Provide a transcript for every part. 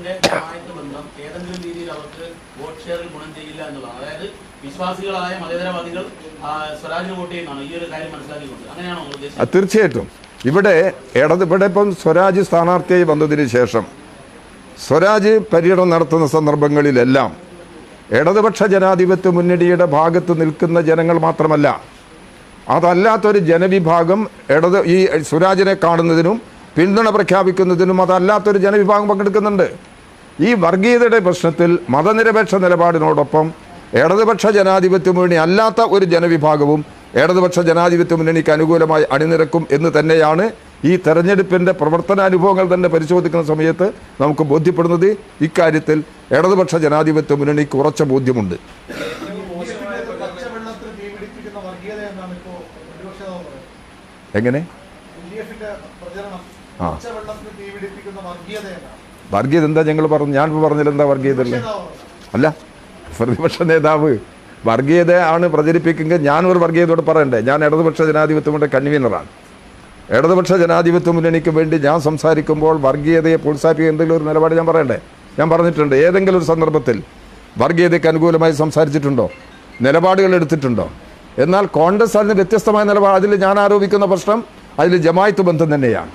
ഗവൺമെന്റിന്റെ സഹായത്തെ ബന്ധം ഏതെങ്കിലും രീതിയിൽ അവർക്ക് വോട്ട് ഷെയറിൽ ഗുണം ചെയ്യില്ല എന്നുള്ളതാണ്. അതായത് വിശ്വാസികളായ മതേതരവാദികൾ സ്വരാജിന് വോട്ട് ചെയ്യുന്നതാണ്. ഈ ഒരു കാര്യം മനസ്സിലാക്കിക്കൊണ്ട് അങ്ങനെയാണോ ഉദ്ദേശിച്ചത്? തീർച്ചയായിട്ടും. ഇവിടെ ഇടത് ഇവിടെ ഇപ്പം സ്വരാജ് സ്ഥാനാർത്ഥിയായി വന്നതിന് ശേഷം സ്വരാജ് പര്യടനം നടത്തുന്ന സന്ദർഭങ്ങളിലെല്ലാം ഇടതുപക്ഷ ജനാധിപത്യ മുന്നണിയുടെ ഭാഗത്ത് നിൽക്കുന്ന ജനങ്ങൾ മാത്രമല്ല അതല്ലാത്തൊരു ജനവിഭാഗം ഇടത് ഈ സ്വരാജിനെ കാണുന്നതിനും പിന്തുണ പ്രഖ്യാപിക്കുന്നതിനും അതല്ലാത്തൊരു ജനവിഭാഗം പങ്കെടുക്കുന്നുണ്ട്. ഈ വർഗീയതയുടെ പ്രശ്നത്തിൽ മതനിരപേക്ഷ നിലപാടിനോടൊപ്പം ഇടതുപക്ഷ ജനാധിപത്യ മുന്നണി അല്ലാത്ത ഒരു ജനവിഭാഗവും ഇടതുപക്ഷ ജനാധിപത്യ മുന്നണിക്ക് അനുകൂലമായി അണിനിരക്കും എന്ന് തന്നെയാണ് ഈ തെരഞ്ഞെടുപ്പിന്റെ പ്രവർത്തനാനുഭവങ്ങൾ തന്നെ പരിശോധിക്കുന്ന സമയത്ത് നമുക്ക് ബോധ്യപ്പെടുന്നത്. ഇക്കാര്യത്തിൽ ഇടതുപക്ഷ ജനാധിപത്യ മുന്നണിക്ക് ഉറച്ച ബോധ്യമുണ്ട്. എങ്ങനെ? ആ. വർഗീയത എന്താ ഞങ്ങൾ പറഞ്ഞു? ഞാൻ പറഞ്ഞില്ല എന്താ വർഗീയത ഉള്ളത്? നേതാവ് പറഞ്ഞത്. അല്ല പ്രതിപക്ഷ നേതാവ് വർഗീയത ആണ് പ്രചരിപ്പിക്കുന്നത്. ഞാൻ ഒരു വർഗീയതയോട് പറയണ്ടേ? ഞാൻ ഇടതുപക്ഷ ജനാധിപത്യമുണ്ട് കൺവീനറാണ്. ഇടതുപക്ഷ ജനാധിപത്യ മുന്നണിക്ക് വേണ്ടി ഞാൻ സംസാരിക്കുമ്പോൾ വർഗീയതയെ പ്രോത്സാഹിപ്പിക്കുക എന്തെങ്കിലും ഒരു നിലപാട് ഞാൻ പറയണ്ടേ? ഞാൻ പറഞ്ഞിട്ടുണ്ട്. ഏതെങ്കിലും ഒരു സന്ദർഭത്തിൽ വർഗീയതയ്ക്ക് അനുകൂലമായി സംസാരിച്ചിട്ടുണ്ടോ? നിലപാടുകൾ എടുത്തിട്ടുണ്ടോ? എന്നാൽ കോൺഗ്രസ് അതിന് വ്യത്യസ്തമായ നിലപാട്. അതിൽ ഞാൻ ആരോപിക്കുന്ന പ്രശ്നം അതിൽ ജമായത്ത് ബന്ധം തന്നെയാണ്.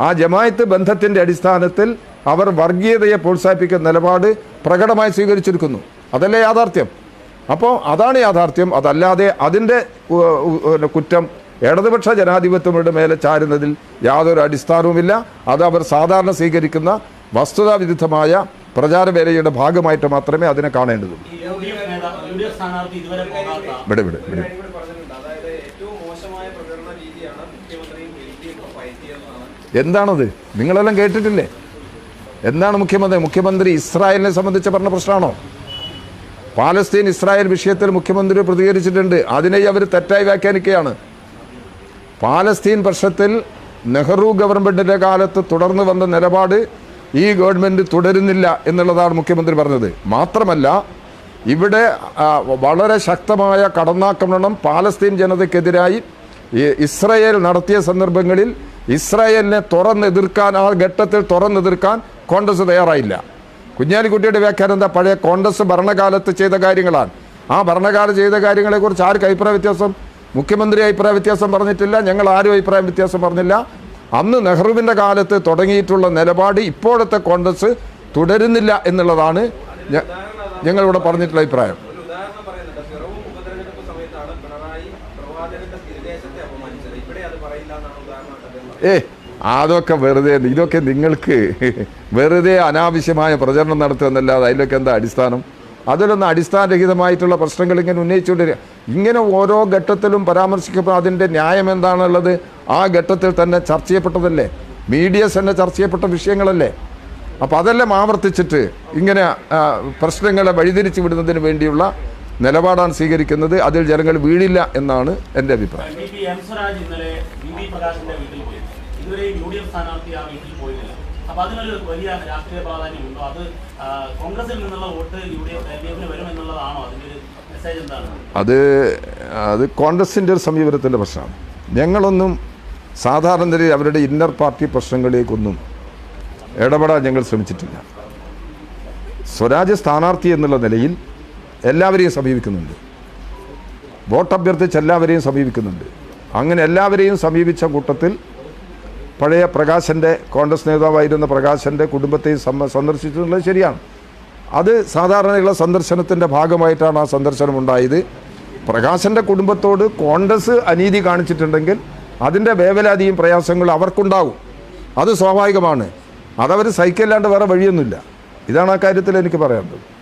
ആ ജമായത്ത് ബന്ധത്തിന്റെ അടിസ്ഥാനത്തിൽ അവർ വർഗീയതയെ പ്രോത്സാഹിപ്പിക്കുന്ന നിലപാട് പ്രകടമായി സ്വീകരിച്ചിരിക്കുന്നു. അതല്ലേ യാഥാർത്ഥ്യം? അപ്പോൾ അതാണ് യാഥാർത്ഥ്യം. അതല്ലാതെ അതിന്റെ കുറ്റം ഇടതുപക്ഷ ജനാധിപത്യങ്ങളുടെ മേലെ ചാരുന്നതിൽ യാതൊരു അടിസ്ഥാനവുമില്ല. അത് അവർ സാധാരണ സ്വീകരിക്കുന്ന വസ്തുതാവിരുദ്ധമായ പ്രചാരവേലയുടെ ഭാഗമായിട്ട് മാത്രമേ അതിനെ കാണേണ്ടതുള്ളൂ. ഇവിടെ ഇവിടെ ഇവിടെ എന്താണത്? നിങ്ങളെല്ലാം കേട്ടിട്ടില്ലേ? എന്താണ് മുഖ്യമന്ത്രി? മുഖ്യമന്ത്രി ഇസ്രായേലിനെ സംബന്ധിച്ച് പറഞ്ഞ പ്രശ്നമാണോ? പാലസ്തീൻ ഇസ്രായേൽ വിഷയത്തിൽ മുഖ്യമന്ത്രി പ്രതികരിച്ചിട്ടുണ്ട്. അതിനെ അവർ തെറ്റായി വ്യാഖ്യാനിക്കുകയാണ്. പാലസ്തീൻ പ്രശ്നത്തിൽ നെഹ്റു ഗവൺമെന്റിന്റെ കാലത്ത് തുടർന്ന് വന്ന നിലപാട് ഈ ഗവൺമെന്റ് തുടരുന്നില്ല എന്നുള്ളതാണ് മുഖ്യമന്ത്രി പറഞ്ഞത്. മാത്രമല്ല ഇവിടെ വളരെ ശക്തമായ കടന്നാക്രമണം പാലസ്തീൻ ജനതയ്ക്കെതിരായി ഇസ്രായേൽ നടത്തിയ സന്ദർഭങ്ങളിൽ ഇസ്രായേലിനെ തുറന്നെതിർക്കാൻ ആ ഘട്ടത്തിൽ തുറന്നെതിർക്കാൻ കോൺഗ്രസ് തയ്യാറായില്ല. കുഞ്ഞാലിക്കുട്ടിയുടെ വ്യാഖ്യാനം എന്താ? പഴയ കോൺഗ്രസ് ഭരണകാലത്ത് ചെയ്ത കാര്യങ്ങളാണ്. ആ ഭരണകാലം ചെയ്ത കാര്യങ്ങളെക്കുറിച്ച് ആർക്ക് അഭിപ്രായ വ്യത്യാസം? മുഖ്യമന്ത്രി അഭിപ്രായ വ്യത്യാസം പറഞ്ഞിട്ടില്ല. ഞങ്ങൾ ആരും അഭിപ്രായ വ്യത്യാസം പറഞ്ഞില്ല. അന്ന് നെഹ്റുവിന്റെ കാലത്ത് തുടങ്ങിയിട്ടുള്ള നിലപാട് ഇപ്പോഴത്തെ കോൺഗ്രസ് തുടരുന്നില്ല എന്നുള്ളതാണ് ഞങ്ങളിവിടെ പറഞ്ഞിട്ടുള്ള അഭിപ്രായം. ഏ അതൊക്കെ വെറുതെ ഇതൊക്കെ നിങ്ങൾക്ക് വെറുതെ അനാവശ്യമായ പ്രചരണം നടത്തുക എന്നല്ലാതെ അതിലൊക്കെ എന്താ അടിസ്ഥാനം? അതിലൊന്ന് അടിസ്ഥാനരഹിതമായിട്ടുള്ള പ്രശ്നങ്ങൾ ഇങ്ങനെ ഉന്നയിച്ചുകൊണ്ടിരിക്കുക ഇങ്ങനെ ഓരോ ഘട്ടത്തിലും പരാമർശിക്കുമ്പോൾ അതിന്റെ ന്യായം എന്താണുള്ളത് ആ ഘട്ടത്തിൽ തന്നെ ചർച്ച ചെയ്യപ്പെട്ടതല്ലേ? മീഡിയസ് തന്നെ ചർച്ച ചെയ്യപ്പെട്ട വിഷയങ്ങളല്ലേ? അപ്പോൾ അതെല്ലാം ആവർത്തിച്ചിട്ട് ഇങ്ങനെ പ്രശ്നങ്ങളെ വഴിതിരിച്ചു വിടുന്നതിന് വേണ്ടിയുള്ള നിലപാടാണ് സ്വീകരിക്കുന്നത്. അതിൽ ജനങ്ങൾ വീഴില്ല എന്നാണ് എന്റെ അഭിപ്രായം. ഇതുവരെയും യു ഡി എഫ് സ്ഥാനാർത്ഥി ആ വീട്ടിൽ പോയിട്ടില്ല. അപ്പൊ അതിനൊരു വലിയ രാഷ്ട്രീയ പ്രാധാന്യമുണ്ടോ അത് കോൺഗ്രസിൽ നിന്നുള്ള vote U D F L D എഫിന് വരും എന്നുള്ളതാണോ അതിന്റെ ഒരു മെസ്സേജ് എന്താണ്? അത് അത് കോൺഗ്രസിന്റെ ഒരു സമീപനത്തിന്റെ പ്രശ്നമാണ്. ഞങ്ങളൊന്നും സാധാരണ നിലയിൽ അവരുടെ ഇന്നർ പാർട്ടി പ്രശ്നങ്ങളിലേക്കൊന്നും ഇടപെടാൻ ഞങ്ങൾ ശ്രമിച്ചിട്ടില്ല. സ്വരാജ് സ്ഥാനാർത്ഥി എന്നുള്ള നിലയിൽ എല്ലാവരെയും സമീപിക്കുന്നുണ്ട്. വോട്ട് അഭ്യർത്ഥിച്ച് എല്ലാവരെയും സമീപിക്കുന്നുണ്ട്. അങ്ങനെ എല്ലാവരെയും സമീപിച്ച കൂട്ടത്തിൽ പഴയ പ്രകാശന്റെ കോൺഗ്രസ് നേതാവായിരുന്ന പ്രകാശന്റെ കുടുംബത്തെ സന്ദർശിച്ചിട്ടുള്ളത് ശരിയാണ്. അത് സാധാരണയുള്ള സന്ദർശനത്തിന്റെ ഭാഗമായിട്ടാണ് ആ സന്ദർശനം ഉണ്ടായത്. പ്രകാശന്റെ കുടുംബത്തോട് കോൺഗ്രസ് അനീതി കാണിച്ചിട്ടുണ്ടെങ്കിൽ അതിന്റെ വേവലാതിയും പ്രയാസങ്ങളും അവർക്കുണ്ടാവും. അത് സ്വാഭാവികമാണ്. അതവർ സഹിക്കല്ലാണ്ട് വേറെ വഴിയൊന്നുമില്ല. ഇതാണ് ആ കാര്യത്തിൽ എനിക്ക് പറയാനുള്ളത്.